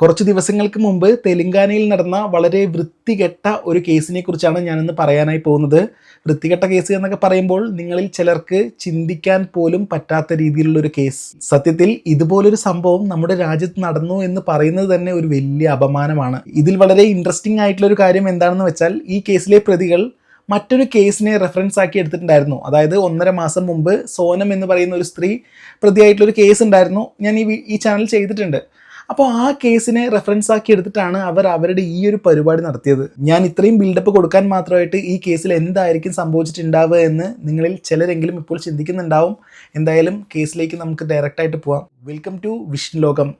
കുറച്ച് ദിവസങ്ങൾക്ക് മുമ്പ് തെലങ്കാനയിൽ നടന്ന വളരെ വൃത്തികെട്ട ഒരു കേസിനെ കുറിച്ചാണ് ഞാനിന്ന് പറയാനായി പോകുന്നത്. വൃത്തികെട്ട കേസ് എന്നൊക്കെ പറയുമ്പോൾ നിങ്ങളിൽ ചിലർക്ക് ചിന്തിക്കാൻ പോലും പറ്റാത്ത രീതിയിലുള്ളൊരു കേസ്. സത്യത്തിൽ ഇതുപോലൊരു സംഭവം നമ്മുടെ രാജ്യത്ത് നടന്നു എന്ന് പറയുന്നത് തന്നെ ഒരു വലിയ അപമാനമാണ്. ഇതിൽ വളരെ ഇൻട്രസ്റ്റിംഗ് ആയിട്ടുള്ള ഒരു കാര്യം എന്താണെന്ന് വെച്ചാൽ ഈ കേസിലെ പ്രതികൾ മറ്റൊരു കേസിനെ റെഫറൻസ് ആക്കി എടുത്തിട്ടുണ്ടായിരുന്നു. അതായത് ഒന്നര മാസം മുമ്പ് സോനം എന്ന് പറയുന്ന ഒരു സ്ത്രീ പ്രതിയായിട്ടുള്ള ഒരു കേസ് ഉണ്ടായിരുന്നു. ഞാൻ ഈ ഈ ചാനൽ ചെയ്തിട്ടുണ്ട്. അപ്പോൾ ആ കേസിനെ റെഫറൻസ് ആക്കി എടുത്തിട്ടാണ് അവർ അവരുടെ ഈ ഒരു പരിപാടി നടത്തിയത്. ഞാൻ ഇത്രയും ബിൽഡപ്പ് കൊടുക്കാൻ മാത്രമായിട്ട് ഈ കേസിൽ എന്തായിരിക്കും സംഭവിച്ചിട്ടുണ്ടാവുക എന്ന് നിങ്ങളിൽ ചിലരെങ്കിലും ഇപ്പോൾ ചിന്തിക്കുന്നുണ്ടാവും. എന്തായാലും കേസിലേക്ക് നമുക്ക് ഡയറക്റ്റായിട്ട് പോവാം. വെൽക്കം ടു വിഷ്ണു ലോകം.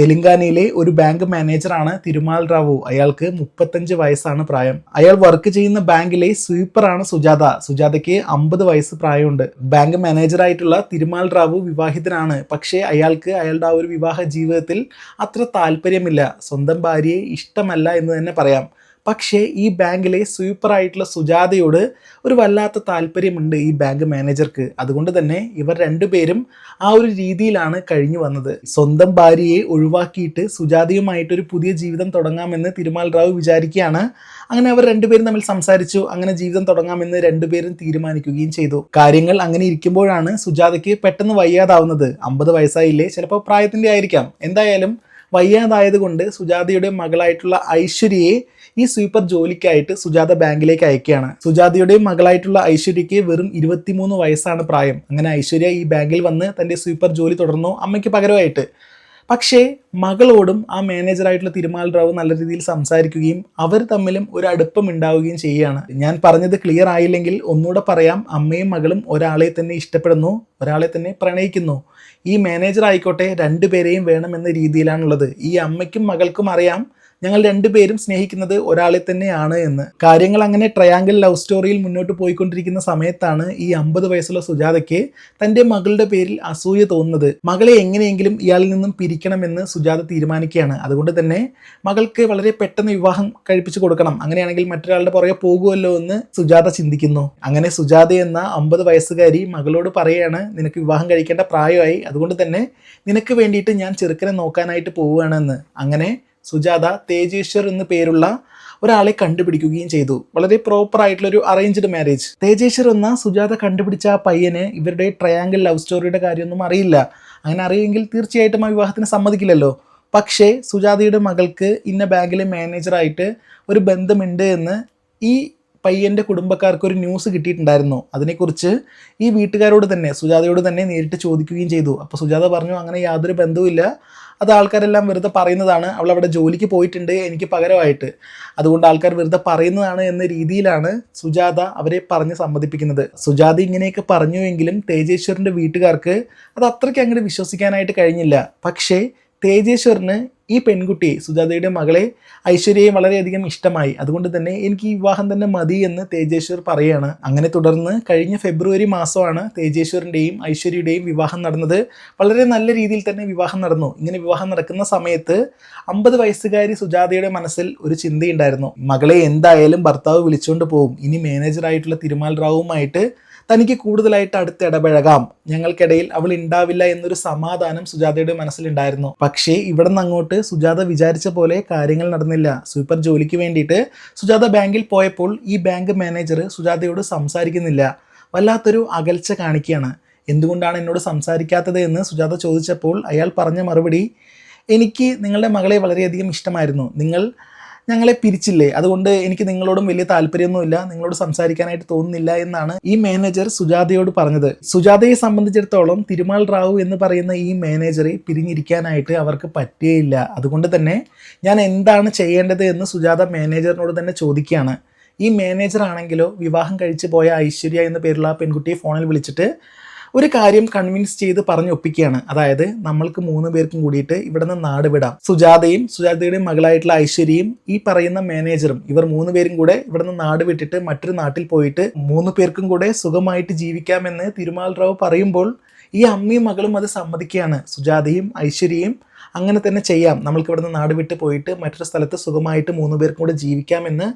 തെലങ്കാനയിലെ ഒരു ബാങ്ക് മാനേജറാണ് തിരുമാൽ റാവു. അയാൾക്ക് മുപ്പത്തഞ്ച് വയസ്സാണ് പ്രായം. അയാൾ വർക്ക് ചെയ്യുന്ന ബാങ്കിലെ സ്വീപ്പറാണ് സുജാത. സുജാതയ്ക്ക് അമ്പത് വയസ്സ് പ്രായമുണ്ട്. ബാങ്ക് മാനേജറായിട്ടുള്ള തിരുമാൽ റാവു വിവാഹിതനാണ്. പക്ഷേ അയാൾക്ക് അയാളുടെ ആ ഒരു വിവാഹ ജീവിതത്തിൽ അത്ര താല്പര്യമില്ല. സ്വന്തം ഭാര്യയെ ഇഷ്ടമല്ല എന്ന് തന്നെ പറയാം. പക്ഷേ ഈ ബാങ്കിലെ സ്വീപ്പറായിട്ടുള്ള സുജാതയോട് ഒരു വല്ലാത്ത താല്പര്യമുണ്ട് ഈ ബാങ്ക് മാനേജർക്ക്. അതുകൊണ്ട് തന്നെ ഇവർ രണ്ടുപേരും ആ ഒരു രീതിയിലാണ് കഴിഞ്ഞു വന്നത്. സ്വന്തം ഭാര്യയെ ഒഴിവാക്കിയിട്ട് സുജാതയുമായിട്ട് ഒരു പുതിയ ജീവിതം തുടങ്ങാമെന്ന് തിരുമാൽ റാവു വിചാരിക്കുകയാണ്. അങ്ങനെ അവർ രണ്ടുപേരും തമ്മിൽ സംസാരിച്ചു. അങ്ങനെ ജീവിതം തുടങ്ങാമെന്ന് രണ്ടുപേരും തീരുമാനിക്കുകയും ചെയ്തു. കാര്യങ്ങൾ അങ്ങനെ ഇരിക്കുമ്പോഴാണ് സുജാതയ്ക്ക് പെട്ടെന്ന് വയ്യാതാവുന്നത്. അമ്പത് വയസ്സായില്ലേ? ചിലപ്പോൾ പ്രായത്തിന്റെ ആയിരിക്കാം. എന്തായാലും വയ്യാതായതുകൊണ്ട് സുജാതയുടെ മകളായിട്ടുള്ള ഐശ്വര്യയെ ഈ സ്വീപ്പർ ജോലിക്കായിട്ട് സുജാത ബാങ്കിലേക്ക് അയക്കുകയാണ്. സുജാതയുടെ മകളായിട്ടുള്ള ഐശ്വര്യയ്ക്ക് വെറും ഇരുപത്തിമൂന്ന് വയസ്സാണ് പ്രായം. അങ്ങനെ ഐശ്വര്യ ഈ ബാങ്കിൽ വന്ന് തന്റെ സ്വീപ്പർ ജോലി തുടർന്നു അമ്മയ്ക്ക് പകരമായിട്ട്. പക്ഷേ മകളോടും ആ മാനേജറായിട്ടുള്ള തിരുമാൽ റാവു നല്ല രീതിയിൽ സംസാരിക്കുകയും അവർ തമ്മിലും ഒരു അടുപ്പം ഉണ്ടാവുകയും ചെയ്യുകയാണ്. ഞാൻ പറഞ്ഞത് ക്ലിയർ ആയില്ലെങ്കിൽ ഒന്നുകൂടെ പറയാം അമ്മയും മകളും ഒരാളെ തന്നെ ഇഷ്ടപ്പെടുന്നു ഒരാളെ തന്നെ പ്രണയിക്കുന്നു. ഈ മാനേജർ ആയിക്കോട്ടെ രണ്ടുപേരെയും വേണമെന്ന രീതിയിലാണുള്ളത്. ഈ അമ്മയ്ക്കും മകൾക്കും അറിയാം ഞങ്ങൾ രണ്ടുപേരും സ്നേഹിക്കുന്നത് ഒരാളെ തന്നെയാണ് എന്ന്. കാര്യങ്ങൾ അങ്ങനെ ട്രയാങ്കിൾ ലവ് സ്റ്റോറിയിൽ മുന്നോട്ട് പോയിക്കൊണ്ടിരിക്കുന്ന സമയത്താണ് ഈ അമ്പത് വയസ്സുള്ള സുജാതയ്ക്ക് തന്റെ മകളുടെ പേരിൽ അസൂയ തോന്നുന്നത്. മകളെ എങ്ങനെയെങ്കിലും ഇയാളിൽ നിന്നും പിരിക്കണമെന്ന് സുജാത തീരുമാനിക്കുകയാണ്. അതുകൊണ്ട് തന്നെ മകൾക്ക് വളരെ പെട്ടെന്ന് വിവാഹം കഴിപ്പിച്ചു കൊടുക്കണം. അങ്ങനെയാണെങ്കിൽ മറ്റൊരാളുടെ പുറകെ പോകുമല്ലോ എന്ന് സുജാത ചിന്തിക്കുന്നു. അങ്ങനെ സുജാത എന്ന അമ്പത് വയസ്സുകാരി മകളോട് പറയാണ് നിനക്ക് വിവാഹം കഴിക്കേണ്ട പ്രായമായി. അതുകൊണ്ട് തന്നെ നിനക്ക് വേണ്ടിയിട്ട് ഞാൻ ചെറുക്കനെ നോക്കാനായിട്ട് പോവുകയാണെന്ന്. അങ്ങനെ സുജാത തേജേശ്വർ എന്ന് പേരുള്ള ഒരാളെ കണ്ടുപിടിക്കുകയും ചെയ്തു. വളരെ പ്രോപ്പർ ആയിട്ടുള്ള ഒരു അറേഞ്ച്ഡ് മാരേജ് തേജേശ്വർ എന്ന സുജാത കണ്ടുപിടിച്ച ആ പയ്യന് ഇവരുടെ ട്രയാങ്കിൾ ലവ് സ്റ്റോറിയുടെ കാര്യമൊന്നും അറിയില്ല. അങ്ങനെ അറിയുമെങ്കിൽ തീർച്ചയായിട്ടും ആ വിവാഹത്തിന് സമ്മതിക്കില്ലല്ലോ. പക്ഷേ സുജാതയുടെ മകൾക്ക് ഇന്ന ബാങ്കിലെ മാനേജറായിട്ട് ഒരു ബന്ധമുണ്ട് എന്ന് ഈ പയ്യന്റെ കുടുംബക്കാർക്ക് ഒരു ന്യൂസ് കിട്ടിയിട്ടുണ്ടായിരുന്നു. അതിനെക്കുറിച്ച് ഈ വീട്ടുകാരോട് തന്നെ സുജാതയോട് തന്നെ നേരിട്ട് ചോദിക്കുകയും ചെയ്തു. അപ്പോൾ സുജാത പറഞ്ഞു അങ്ങനെ യാതൊരു ബന്ധവുമില്ല. അത് ആൾക്കാരെല്ലാം വെറുതെ പറയുന്നതാണ്. അവൾ അവിടെ ജോലിക്ക് പോയിട്ടുണ്ട് എനിക്ക് പകരമായിട്ട്. അതുകൊണ്ട് ആൾക്കാർ വെറുതെ പറയുന്നതാണ് എന്ന രീതിയിലാണ് സുജാത അവരെ പറഞ്ഞ് സമ്മതിപ്പിക്കുന്നത്. സുജാത ഇങ്ങനെയൊക്കെ പറഞ്ഞുവെങ്കിലും തേജേശ്വറിന്റെ വീട്ടുകാർക്ക് അത് അത്രയ്ക്ക് അങ്ങോട്ട് വിശ്വസിക്കാനായിട്ട് കഴിഞ്ഞില്ല. പക്ഷേ തേജേശ്വറിന് ഈ പെൺകുട്ടിയെ സുജാതയുടെ മകളെ ഐശ്വര്യയെ വളരെയധികം ഇഷ്ടമായി. അതുകൊണ്ട് തന്നെ എനിക്ക് ഈ വിവാഹം തന്നെ മതി എന്ന് തേജേശ്വർ പറയുകയാണ് അങ്ങനെ തുടർന്ന് കഴിഞ്ഞ ഫെബ്രുവരി മാസമാണ് തേജേശ്വറിന്റെയും ഐശ്വര്യയുടെയും വിവാഹം നടന്നത്. വളരെ നല്ല രീതിയിൽ തന്നെ വിവാഹം നടന്നു. ഇങ്ങനെ വിവാഹം നടക്കുന്ന സമയത്ത് അമ്പത് വയസ്സുകാരി സുജാതയുടെ മനസ്സിൽ ഒരു ചിന്തയുണ്ടായിരുന്നു. മകളെ എന്തായാലും ഭർത്താവ് വിളിച്ചുകൊണ്ട് പോകും ഇനി മാനേജറായിട്ടുള്ള തിരുമാൽ റാവുമായിട്ട് തനിക്ക് കൂടുതലായിട്ട് അടുത്ത് ഇടപഴകാം. ഞങ്ങൾക്കിടയിൽ അവൾ ഉണ്ടാവില്ല എന്നൊരു സമാധാനം സുജാതയുടെ മനസ്സിലുണ്ടായിരുന്നു. പക്ഷേ ഇവിടെ അങ്ങോട്ട് സുജാത വിചാരിച്ച പോലെ കാര്യങ്ങൾ നടന്നില്ല. സൂപ്പർ ജോലിക്ക് വേണ്ടിയിട്ട് സുജാത ബാങ്കിൽ പോയപ്പോൾ ഈ ബാങ്ക് മാനേജർ സുജാതയോട് സംസാരിക്കുന്നില്ല. വല്ലാത്തൊരു അകൽച്ച കാണിക്കുകയാണ്. എന്തുകൊണ്ടാണ് എന്നോട് സംസാരിക്കാത്തത് എന്ന് സുജാത ചോദിച്ചപ്പോൾ അയാൾ പറഞ്ഞ മറുപടി എനിക്ക് നിങ്ങളുടെ മകളെ വളരെയധികം ഇഷ്ടമായിരുന്നു. നിങ്ങൾ ഞങ്ങളെ പിരിച്ചില്ലേ? അതുകൊണ്ട് എനിക്ക് നിങ്ങളോടും വലിയ താല്പര്യമൊന്നുമില്ല. നിങ്ങളോട് സംസാരിക്കാനായിട്ട് തോന്നുന്നില്ല എന്നാണ് ഈ മാനേജർ സുജാതയോട് പറഞ്ഞത്. സുജാതയെ സംബന്ധിച്ചിടത്തോളം തിരുമാൽ റാവു എന്ന് പറയുന്ന ഈ മാനേജറെ പിരിഞ്ഞിരിക്കാനായിട്ട് അവർക്ക് പറ്റുകയില്ല അതുകൊണ്ട് തന്നെ ഞാൻ എന്താണ് ചെയ്യേണ്ടത് എന്ന് സുജാത മാനേജറിനോട് തന്നെ ചോദിക്കുകയാണ്. ഈ മാനേജർ ആണെങ്കിലോ വിവാഹം കഴിച്ചു പോയ ഐശ്വര്യ എന്ന പേരുള്ള പെൺകുട്ടിയെ ഫോണിൽ വിളിച്ചിട്ട് ഒരു കാര്യം കൺവിൻസ് ചെയ്ത് പറഞ്ഞ് ഒപ്പിക്കുകയാണ് അതായത് നമ്മൾക്ക് മൂന്ന് പേർക്കും കൂടിയിട്ട് ഇവിടെ നിന്ന് നാട് വിടാം. സുജാതയും സുജാതയുടെയും മകളായിട്ടുള്ള ഐശ്വര്യയും ഈ പറയുന്ന മാനേജറും ഇവർ മൂന്ന് പേരും കൂടെ ഇവിടെ നിന്ന് നാട് വിട്ടിട്ട് മറ്റൊരു നാട്ടിൽ പോയിട്ട് മൂന്ന് പേർക്കും കൂടെ സുഖമായിട്ട് ജീവിക്കാമെന്ന് തിരുമാൽ റാവു പറയുമ്പോൾ ഈ അമ്മയും മകളും അത് സമ്മതിക്കുകയാണ്. സുജാതയും ഐശ്വര്യയും അങ്ങനെ തന്നെ ചെയ്യാം. നമ്മൾക്ക് ഇവിടെ നിന്ന് നാട് വിട്ട് പോയിട്ട് മറ്റൊരു സ്ഥലത്ത് സുഖമായിട്ട് മൂന്ന് പേർക്കും കൂടെ ജീവിക്കാമെന്ന്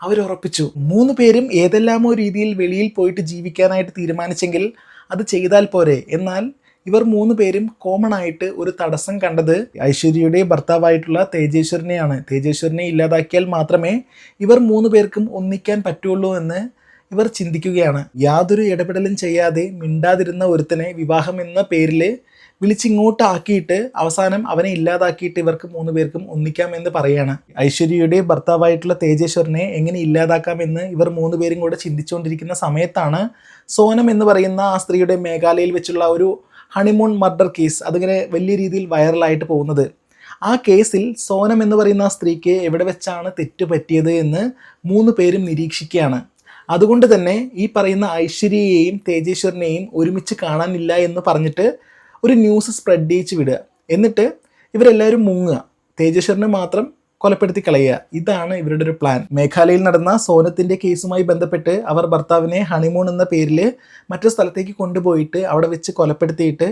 അവരുറപ്പിച്ചു മൂന്ന് പേരും ഏതെല്ലാമോ രീതിയിൽ വെളിയിൽ പോയിട്ട് ജീവിക്കാനായിട്ട് തീരുമാനിച്ചെങ്കിൽ അത് ചെയ്താൽ പോരെ. എന്നാൽ ഇവർ മൂന്ന് പേരും കോമൺ ആയിട്ട് ഒരു തടസ്സം കണ്ടത് ഐശ്വര്യയുടെ ഭർത്താവായിട്ടുള്ള തേജേശ്വരനെയാണ്. തേജേശ്വരനെ ഇല്ലാതാക്കിയാൽ മാത്രമേ ഇവർ മൂന്ന് പേർക്കും ഒന്നിക്കാൻ പറ്റുള്ളൂ എന്ന് ഇവർ ചിന്തിക്കുകയാണ്. യാതൊരു ഇടപെടലും ചെയ്യാതെ മിണ്ടാതിരുന്ന ഒരുത്തനെ വിവാഹം എന്ന പേരിൽ വിളിച്ചിങ്ങോട്ട് ആക്കിയിട്ട് അവസാനം അവനെ ഇല്ലാതാക്കിയിട്ട് ഇവർക്ക് മൂന്ന് പേർക്കും ഒന്നിക്കാം എന്ന് പറയാണ്. ഐശ്വര്യയുടെ ഭർത്താവായിട്ടുള്ള തേജേശ്വരനെ എങ്ങനെ ഇല്ലാതാക്കാം എന്ന് ഇവർ മൂന്ന് പേരും കൂടെ ചിന്തിച്ചുകൊണ്ടിരിക്കുന്ന സമയത്താണ് സോനം എന്ന് പറയുന്ന ആ സ്ത്രീയുടെ മേഘാലയയിൽ വെച്ചുള്ള ഒരു ഹണിമൂൺ മർഡർ കേസ് അതിങ്ങനെ വലിയ രീതിയിൽ വൈറലായിട്ട് പോകുന്നത്. ആ കേസിൽ സോനം എന്ന് പറയുന്ന ആ സ്ത്രീക്ക് എവിടെ വെച്ചാണ് തെറ്റ് പറ്റിയത് എന്ന് മൂന്ന് പേരും നിരീക്ഷിക്കുകയാണ്. അതുകൊണ്ട് തന്നെ ഈ പറയുന്ന ഐശ്വര്യയെയും തേജേശ്വരനെയും ഒരുമിച്ച് കാണാനില്ല എന്ന് പറഞ്ഞിട്ട് ഒരു ന്യൂസ് സ്പ്രെഡ് ചെയ്യിച്ച് വിടുക. എന്നിട്ട് ഇവരെല്ലാവരും മുങ്ങുക. തേജേശ്വരനെ മാത്രം കൊലപ്പെടുത്തി കളയുക. ഇതാണ് ഇവരുടെ ഒരു പ്ലാൻ മേഘാലയയിൽ നടന്ന സോനത്തിന്റെ കേസുമായി ബന്ധപ്പെട്ട് അവർ ഭർത്താവിനെ ഹണിമൂൺ എന്ന പേരിൽ മറ്റു സ്ഥലത്തേക്ക് കൊണ്ടുപോയിട്ട് അവിടെ വെച്ച് കൊലപ്പെടുത്തിയിട്ട്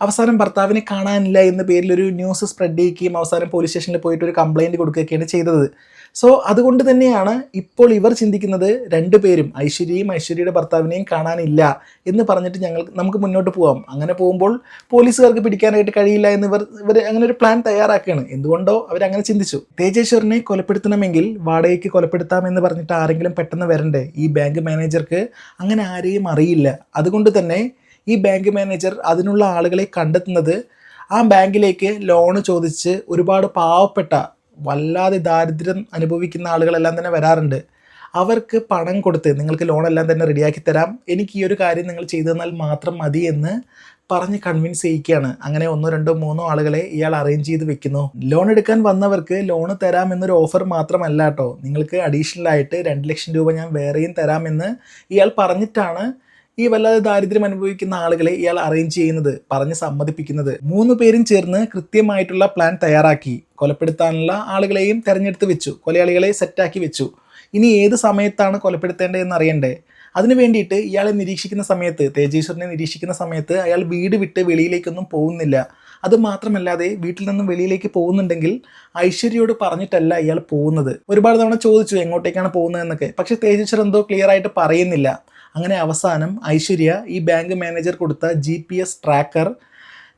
അവസാനം ഭർത്താവിനെ കാണാനില്ല എന്ന പേരിൽ ഒരു ന്യൂസ് സ്പ്രെഡ് ചെയ്യുകയും അവസാനം പോലീസ് സ്റ്റേഷനിൽ പോയിട്ട് ഒരു കംപ്ലയിന്റ് കൊടുക്കുകയൊക്കെയാണ് ചെയ്തത്. സോ അതുകൊണ്ട് തന്നെയാണ് ഇപ്പോൾ ഇവർ ചിന്തിക്കുന്നത് രണ്ടുപേരും ഐശ്വര്യയും ഐശ്വര്യയുടെ ഭർത്താവിനെയും കാണാനില്ല എന്ന് പറഞ്ഞിട്ട് ഞങ്ങൾ നമുക്ക് മുന്നോട്ട് പോകാം അങ്ങനെ പോകുമ്പോൾ പോലീസുകാർക്ക് പിടിക്കാനായിട്ട് കഴിയില്ല എന്ന് ഇവർ ഇവർ അങ്ങനെ ഒരു പ്ലാൻ തയ്യാറാക്കുകയാണ്. എന്തുകൊണ്ടോ അവരങ്ങനെ ചിന്തിച്ചു. തേജേശ്വരനെ കൊലപ്പെടുത്തണമെങ്കിൽ വാടകയ്ക്ക് കൊലപ്പെടുത്താമെന്ന് പറഞ്ഞിട്ട് ആരെങ്കിലും പെട്ടെന്ന് വരണ്ടേ? ഈ ബാങ്ക് മാനേജർക്ക് അങ്ങനെ ആരെയും അറിയില്ല. അതുകൊണ്ട് തന്നെ ഈ ബാങ്ക് മാനേജർ അതിനുള്ള ആളുകളെ കണ്ടെത്തുന്നത് ആ ബാങ്കിലേക്ക് ലോണ് ചോദിച്ച് ഒരുപാട് പാവപ്പെട്ട വല്ലാതെ ദാരിദ്ര്യം അനുഭവിക്കുന്ന ആളുകളെല്ലാം തന്നെ വരാറുണ്ട്. അവർക്ക് പണം കൊടുത്ത് നിങ്ങൾക്ക് ലോണെല്ലാം തന്നെ റെഡിയാക്കി തരാം. എനിക്ക് ഈ ഒരു കാര്യം നിങ്ങൾ ചെയ്തു തന്നാൽ മാത്രം മതി എന്ന് പറഞ്ഞ് കൺവിൻസ് ചെയ്യിക്കുകയാണ്. അങ്ങനെ ഒന്നോ രണ്ടോ മൂന്നോ ആളുകളെ ഇയാൾ അറേഞ്ച് ചെയ്ത് വെക്കുന്നു. ലോൺ എടുക്കാൻ വന്നവർക്ക് ലോണ് തരാം എന്നൊരു ഓഫർ മാത്രമല്ല കേട്ടോ. നിങ്ങൾക്ക് അഡീഷണൽ ആയിട്ട് രണ്ട് ലക്ഷം രൂപ ഞാൻ വേറെയും തരാമെന്ന് ഇയാൾ പറഞ്ഞിട്ടാണ് ഈ വല്ലാതെ ദാരിദ്ര്യം അനുഭവിക്കുന്ന ആളുകളെ ഇയാൾ അറേഞ്ച് ചെയ്യുന്നത് പറഞ്ഞ് സമ്മതിപ്പിക്കുന്നത്. മൂന്ന് പേരും ചേർന്ന് കൃത്യമായിട്ടുള്ള പ്ലാൻ തയ്യാറാക്കി. കൊലപ്പെടുത്താനുള്ള ആളുകളെയും തെരഞ്ഞെടുത്ത് വെച്ചു. കൊലയാളികളെ സെറ്റാക്കി വെച്ചു. ഇനി ഏത് സമയത്താണ് കൊലപ്പെടുത്തേണ്ടതെന്ന് അറിയണ്ടേ? അതിനു വേണ്ടിയിട്ട് ഇയാളെ നിരീക്ഷിക്കുന്ന സമയത്ത് തേജേശ്വരനെ നിരീക്ഷിക്കുന്ന സമയത്ത് അയാൾ വീട് വിട്ട് വെളിയിലേക്കൊന്നും പോകുന്നില്ല. അത് മാത്രമല്ലാതെ വീട്ടിൽ നിന്നും വെളിയിലേക്ക് പോകുന്നുണ്ടെങ്കിൽ ഐശ്വര്യയോട് പറഞ്ഞിട്ടല്ല ഇയാൾ പോകുന്നത്. ഒരുപാട് തവണ ചോദിച്ചു എങ്ങോട്ടേക്കാണ് പോകുന്നത് എന്നൊക്കെ പക്ഷെ തേജേശ്വരൻ എന്തോ ക്ലിയർ ആയിട്ട് പറയുന്നില്ല. അങ്ങനെ അവസാനം ഐശ്വര്യ ഈ ബാങ്ക് മാനേജർ കൊടുത്ത ജി പി എസ് ട്രാക്കർ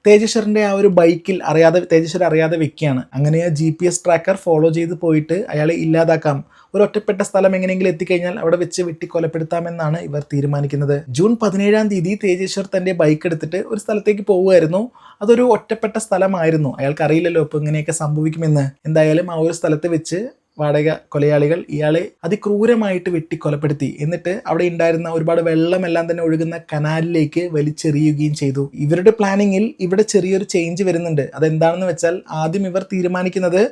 തേജശ്വറിന്റെ ആ ഒരു ബൈക്കിൽ അറിയാതെ തേജശ്വർ അറിയാതെ വെക്കുകയാണ്. അങ്ങനെ ആ G P S tracker follow ചെയ്ത് പോയിട്ട് അയാളെ ഇല്ലാതാക്കാം. ഒരു ഒറ്റപ്പെട്ട സ്ഥലം എങ്ങനെയെങ്കിലും എത്തിക്കഴിഞ്ഞാൽ അവിടെ വെച്ച് വെട്ടി കൊലപ്പെടുത്താമെന്നാണ് ഇവർ തീരുമാനിക്കുന്നത്. ജൂൺ പതിനേഴാം തീയതി തേജേശ്വർ തന്റെ ബൈക്ക് എടുത്തിട്ട് ഒരു സ്ഥലത്തേക്ക് പോവുമായിരുന്നു അതൊരു ഒറ്റപ്പെട്ട സ്ഥലമായിരുന്നു. അയാൾക്ക് അറിയില്ലല്ലോ ഇപ്പോൾ ഇങ്ങനെയൊക്കെ സംഭവിക്കുമെന്ന്. എന്തായാലും ആ ഒരു സ്ഥലത്ത് വെച്ച് വാടക കൊലയാളികൾ ഇയാളെ അതിക്രൂരമായിട്ട് വെട്ടിക്കൊലപ്പെടുത്തി. എന്നിട്ട് അവിടെ ഉണ്ടായിരുന്ന ഒരുപാട് വെള്ളമെല്ലാം തന്നെ ഒഴുകുന്ന കനാലിലേക്ക് വലിച്ചെറിയുകയും ചെയ്തു. ഇവരുടെ പ്ലാനിങ്ങിൽ ഇവിടെ ചെറിയൊരു ചേഞ്ച് വരുന്നുണ്ട്. അതെന്താണെന്ന് വെച്ചാൽ ആദ്യം ഇവർ തീരുമാനിക്കുന്നത്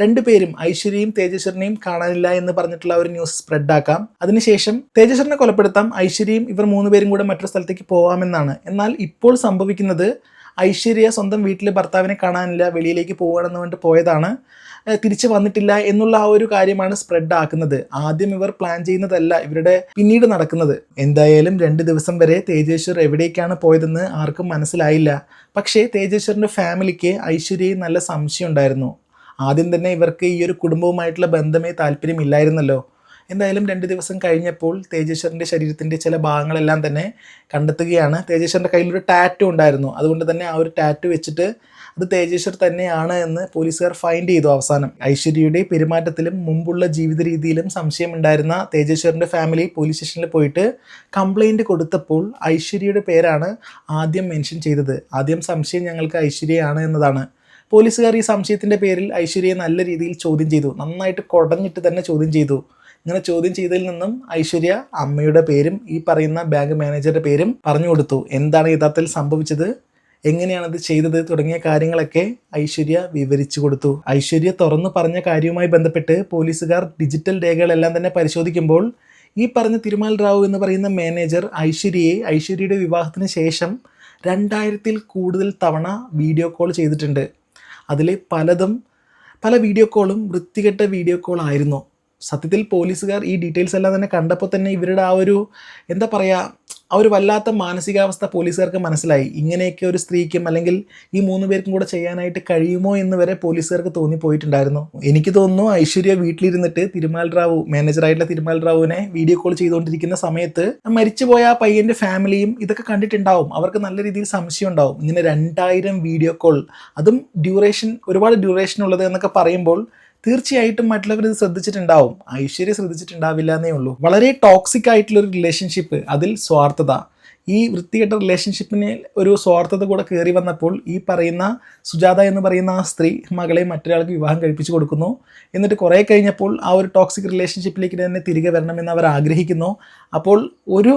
രണ്ടുപേരും ഐശ്വര്യയും തേജസ്വരനെയും കാണാനില്ല എന്ന് പറഞ്ഞിട്ടുള്ള ഒരു ന്യൂസ് സ്പ്രെഡാക്കാം അതിനുശേഷം തേജസ്വരനെ കൊലപ്പെടുത്താം ഐശ്വര്യയും ഇവർ മൂന്നുപേരും കൂടെ മറ്റൊരു സ്ഥലത്തേക്ക് പോകാമെന്നാണ്. എന്നാൽ ഇപ്പോൾ സംഭവിക്കുന്നത് ഐശ്വര്യ സ്വന്തം വീട്ടിൽ ഭർത്താവിനെ കാണാനില്ല വെളിയിലേക്ക് പോകണമെന്ന് പറഞ്ഞിട്ട് പോയതാണ്. തിരിച്ച് വന്നിട്ടില്ല എന്നുള്ള ആ ഒരു കാര്യമാണ് സ്പ്രെഡ് ആക്കുന്നത്. ആദ്യം ഇവർ പ്ലാൻ ചെയ്യുന്നതല്ല ഇവരുടെ പിന്നീട് നടക്കുന്നത്. എന്തായാലും രണ്ട് ദിവസം വരെ തേജേശ്വർ എവിടേക്കാണ് പോയതെന്ന് ആർക്കും മനസ്സിലായില്ല. പക്ഷേ തേജേശ്വറിന്റെ ഫാമിലിക്ക് ഐശ്വര്യയും നല്ല സംശയം ഉണ്ടായിരുന്നു. ആദ്യം തന്നെ ഇവർക്ക് ഈ ഒരു കുടുംബവുമായിട്ടുള്ള ബന്ധമേ താല്പര്യമില്ലായിരുന്നല്ലോ. എന്തായാലും രണ്ട് ദിവസം കഴിഞ്ഞപ്പോൾ തേജേശ്വറിന്റെ ശരീരത്തിന്റെ ചില ഭാഗങ്ങളെല്ലാം തന്നെ കണ്ടെത്തുകയാണ്. തേജേശ്വറിന്റെ കയ്യിലൊരു ടാറ്റു ഉണ്ടായിരുന്നു. അതുകൊണ്ട് തന്നെ ആ ഒരു ടാറ്റു വെച്ചിട്ട് അത് തേജേശ്വർ തന്നെയാണ് എന്ന് പോലീസുകാർ ഫൈൻഡ് ചെയ്തു അവസാനം. ഐശ്വര്യയുടെ പെരുമാറ്റത്തിലും മുമ്പുള്ള ജീവിത രീതിയിലും സംശയമുണ്ടായിരുന്ന തേജേശ്വറിന്റെ ഫാമിലി പോലീസ് സ്റ്റേഷനിൽ പോയിട്ട് കംപ്ലൈന്റ് കൊടുത്തപ്പോൾ ഐശ്വര്യയുടെ പേരാണ് ആദ്യം മെൻഷൻ ചെയ്തത്. ആദ്യം സംശയം ഞങ്ങൾക്ക് ഐശ്വര്യയാണ് എന്നതാണ്. പോലീസുകാർ ഈ സംശയത്തിന്റെ പേരിൽ ഐശ്വര്യയെ നല്ല രീതിയിൽ ചോദ്യം ചെയ്തു. നന്നായിട്ട് കുടഞ്ഞിട്ട് തന്നെ ചോദ്യം ചെയ്തു. ഇങ്ങനെ ചോദ്യം ചെയ്തതിൽ നിന്നും ഐശ്വര്യ അമ്മയുടെ പേരും ഈ പറയുന്ന ബാങ്ക് മാനേജറുടെ പേരും പറഞ്ഞു കൊടുത്തു. എന്താണ് യഥാർത്ഥത്തിൽ സംഭവിച്ചത്? എങ്ങനെയാണ് ഇത് ചെയ്തത് തുടങ്ങിയ കാര്യങ്ങളൊക്കെ ഐശ്വര്യ വിവരിച്ചു കൊടുത്തു. ഐശ്വര്യ തുറന്നു പറഞ്ഞ കാര്യവുമായി ബന്ധപ്പെട്ട് പോലീസുകാർ ഡിജിറ്റൽ രേഖകളെല്ലാം തന്നെ പരിശോധിക്കുമ്പോൾ ഈ പറഞ്ഞ തിരുമാൽ റാവു എന്ന് പറയുന്ന മാനേജർ ഐശ്വര്യയെ ഐശ്വര്യയുടെ വിവാഹത്തിന് ശേഷം രണ്ടായിരത്തിൽ കൂടുതൽ തവണ വീഡിയോ കോൾ ചെയ്തിട്ടുണ്ട്. അതിൽ പലതും പല വീഡിയോ കോളും വൃത്തികെട്ട വീഡിയോ കോൾ ആയിരുന്നു. സത്യത്തിൽ പോലീസുകാർ ഈ ഡീറ്റെയിൽസ് എല്ലാം തന്നെ കണ്ടപ്പോൾ തന്നെ ഇവരുടെ ആ ഒരു എന്താ പറയുക ആ ഒരു വല്ലാത്ത മാനസികാവസ്ഥ പോലീസുകാർക്ക് മനസ്സിലായി. ഇങ്ങനെയൊക്കെ ഒരു സ്ത്രീക്കും അല്ലെങ്കിൽ ഈ മൂന്ന് പേർക്കും കൂടെ ചെയ്യാനായിട്ട് കഴിയുമോ എന്ന് വരെ പോലീസുകാർക്ക് തോന്നിപ്പോയിട്ടുണ്ടായിരുന്നു. എനിക്ക് തോന്നുന്നു ഐശ്വര്യ വീട്ടിലിരുന്നിട്ട് തിരുമാൽ റാവു മാനേജറായിട്ടുള്ള തിരുമാൽ റാവുവിനെ വീഡിയോ കോൾ ചെയ്തുകൊണ്ടിരിക്കുന്ന സമയത്ത് മരിച്ചുപോയ ആ പയ്യന്റെ ഫാമിലിയും ഇതൊക്കെ കണ്ടിട്ടുണ്ടാവും. അവർക്ക് നല്ല രീതിയിൽ സംശയം ഉണ്ടാവും. ഇങ്ങനെ രണ്ടായിരം വീഡിയോ കോൾ അതും ഡ്യൂറേഷൻ ഒരുപാട് ഡ്യൂറേഷൻ ഉള്ളത് എന്നൊക്കെ പറയുമ്പോൾ തീർച്ചയായിട്ടും മറ്റുള്ളവർ ഇത് ശ്രദ്ധിച്ചിട്ടുണ്ടാവും. ഐശ്വര്യ ശ്രദ്ധിച്ചിട്ടുണ്ടാവില്ല എന്നേ ഉള്ളൂ. വളരെ ടോക്സിക് ആയിട്ടുള്ള ഒരു റിലേഷൻഷിപ്പ് അതിൽ സ്വാർത്ഥത. ഈ വൃത്തികെട്ട റിലേഷൻഷിപ്പിന് ഒരു സ്വാർത്ഥത കൂടെ കയറി വന്നപ്പോൾ ഈ പറയുന്ന സുജാത എന്ന് പറയുന്ന ആ സ്ത്രീ മകളെ മറ്റൊരാൾക്ക് വിവാഹം കഴിപ്പിച്ചു കൊടുക്കുന്നു. എന്നിട്ട് കുറേ കഴിഞ്ഞപ്പോൾ ആ ഒരു ടോക്സിക് റിലേഷൻഷിപ്പിലേക്ക് തന്നെ തിരികെ വരണമെന്ന് അവർ ആഗ്രഹിക്കുന്നു. അപ്പോൾ ഒരു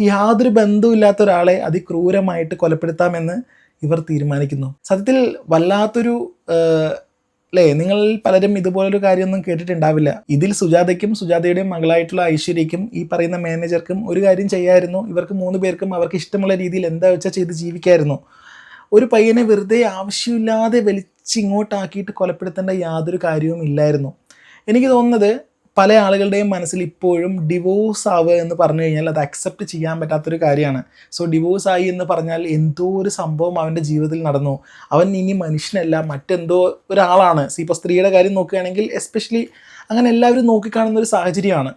യാതൊരു ബന്ധവുമില്ലാത്ത ഒരാളെ അതിക്രൂരമായിട്ട് കൊലപ്പെടുത്താമെന്ന് ഇവർ തീരുമാനിക്കുന്നു. സത്യത്തിൽ വല്ലാത്തൊരു അല്ലേ നിങ്ങൾ പലരും ഇതുപോലൊരു കാര്യമൊന്നും കേട്ടിട്ടുണ്ടാവില്ല. ഇതിൽ സുജാതയ്ക്കും സുജാതയുടെയും മകളായിട്ടുള്ള ഐശ്വര്യയ്ക്കും ഈ പറയുന്ന മാനേജർക്കും ഒരു കാര്യം ചെയ്യായിരുന്നു. ഇവർക്ക് മൂന്ന് പേർക്കും അവർക്ക് ഇഷ്ടമുള്ള രീതിയിൽ എന്താ വെച്ചാൽ ചെയ്ത് ജീവിക്കായിരുന്നു. ഒരു പയ്യനെ വെറുതെ ആവശ്യമില്ലാതെ വലിച്ചിങ്ങോട്ടാക്കിയിട്ട് കൊലപ്പെടുത്തേണ്ട യാതൊരു കാര്യവും ഇല്ലായിരുന്നു. എനിക്ക് തോന്നുന്നത് പല ആളുകളുടെയും മനസ്സിൽ ഇപ്പോഴും ഡിവോഴ്സ് ആവുക എന്ന് പറഞ്ഞു കഴിഞ്ഞാൽ അത് അക്സെപ്റ്റ് ചെയ്യാൻ പറ്റാത്തൊരു കാര്യമാണ്. സോ ഡിവോഴ്സ് ആയി എന്ന് പറഞ്ഞാൽ എന്തോ ഒരു സംഭവം അവന്റെ ജീവിതത്തിൽ നടന്നു. അവൻ ഇനി മനുഷ്യനല്ല മറ്റെന്തോ ഒരാളാണ്. ഇപ്പോൾ സ്ത്രീയുടെ കാര്യം നോക്കുകയാണെങ്കിൽ എസ്പെഷ്യലി അങ്ങനെ എല്ലാവരും നോക്കിക്കാണുന്ന ഒരു സാഹചര്യമാണ്.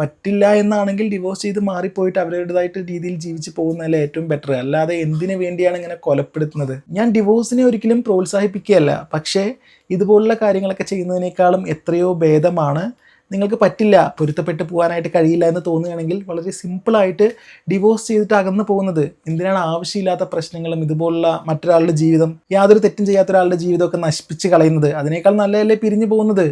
പറ്റില്ല എന്നാണെങ്കിൽ ഡിവോഴ്സ് ചെയ്ത് മാറിപ്പോയിട്ട് അവരുടേതായിട്ട് രീതിയിൽ ജീവിച്ച് പോകുന്നതല്ലേ ഏറ്റവും ബെറ്റർ അല്ലാതെ എന്തിനു വേണ്ടിയാണ് ഇങ്ങനെ കൊലപ്പെടുത്തുന്നത്? ഞാൻ ഡിവോഴ്സിനെ ഒരിക്കലും പ്രോത്സാഹിപ്പിക്കുകയല്ല. പക്ഷേ ഇതുപോലുള്ള കാര്യങ്ങളൊക്കെ ചെയ്യുന്നതിനേക്കാളും എത്രയോ ഭേദമാണ് നിങ്ങൾക്ക് പറ്റില്ല പൊരുത്തപ്പെട്ട് പോകാനായിട്ട് കഴിയില്ല എന്ന് തോന്നുകയാണെങ്കിൽ വളരെ സിമ്പിളായിട്ട് ഡിവോഴ്സ് ചെയ്തിട്ട് അകന്നു പോകുന്നത് എന്തിനാണ് ആവശ്യമില്ലാത്ത പ്രശ്നങ്ങളും ഇതുപോലുള്ള മറ്റൊരാളുടെ ജീവിതം യാതൊരു തെറ്റും ചെയ്യാത്ത ഒരാളുടെ ജീവിതമൊക്കെ നശിപ്പിച്ച് കളയുന്നത്? അതിനേക്കാൾ നല്ലതല്ലേ പിരിഞ്ഞു പോകുന്നത്?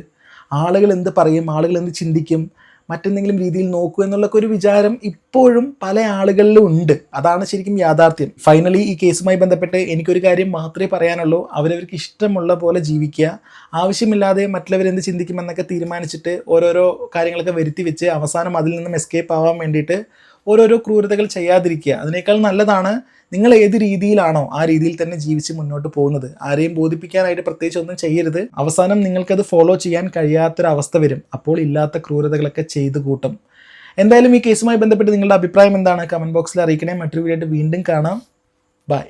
ആളുകൾ എന്ത് പറയും? ആളുകൾ എന്ത് ചിന്തിക്കും? മറ്റെന്തെങ്കിലും രീതിയിൽ നോക്കൂ എന്നുള്ളൊക്കെ ഒരു വിചാരം ഇപ്പോഴും പല ആളുകളിലും ഉണ്ട്. അതാണ് ശരിക്കും യാഥാർത്ഥ്യം. ഫൈനലി ഈ കേസുമായി ബന്ധപ്പെട്ട് എനിക്കൊരു കാര്യം മാത്രമേ പറയാനുള്ളൂ. അവരവർക്ക് ഇഷ്ടമുള്ള പോലെ ജീവിക്കുക. ആവശ്യമില്ലാതെ മറ്റുള്ളവരെന്ത് ചിന്തിക്കുമെന്നൊക്കെ തീരുമാനിച്ചിട്ട് ഓരോരോ കാര്യങ്ങളൊക്കെ വരുത്തി വെച്ച് അവസാനം അതിൽ നിന്നും എസ്കേപ്പ് ആവാൻ വേണ്ടിയിട്ട് ഓരോരോ ക്രൂരതകൾ ചെയ്യാതിരിക്കുക. അതിനേക്കാൾ നല്ലതാണ് നിങ്ങൾ ഏത് രീതിയിലാണോ ആ രീതിയിൽ തന്നെ ജീവിച്ച് മുന്നോട്ട് പോകുന്നത്. ആരെയും ബോധിപ്പിക്കാനായിട്ട് പ്രത്യേകിച്ച് ഒന്നും ചെയ്യരുത്. അവസാനം നിങ്ങൾക്കത് ഫോളോ ചെയ്യാൻ കഴിയാത്തൊരവസ്ഥ വരും. അപ്പോൾ ഇല്ലാത്ത ക്രൂരതകളൊക്കെ ചെയ്തു കൂട്ടും. എന്തായാലും ഈ കേസുമായി ബന്ധപ്പെട്ട് നിങ്ങളുടെ അഭിപ്രായം എന്താണ്? കമന്റ് ബോക്സിൽ അറിയിക്കണേ. മറ്റൊരു വീഡിയോ വീണ്ടും കാണാം. ബൈ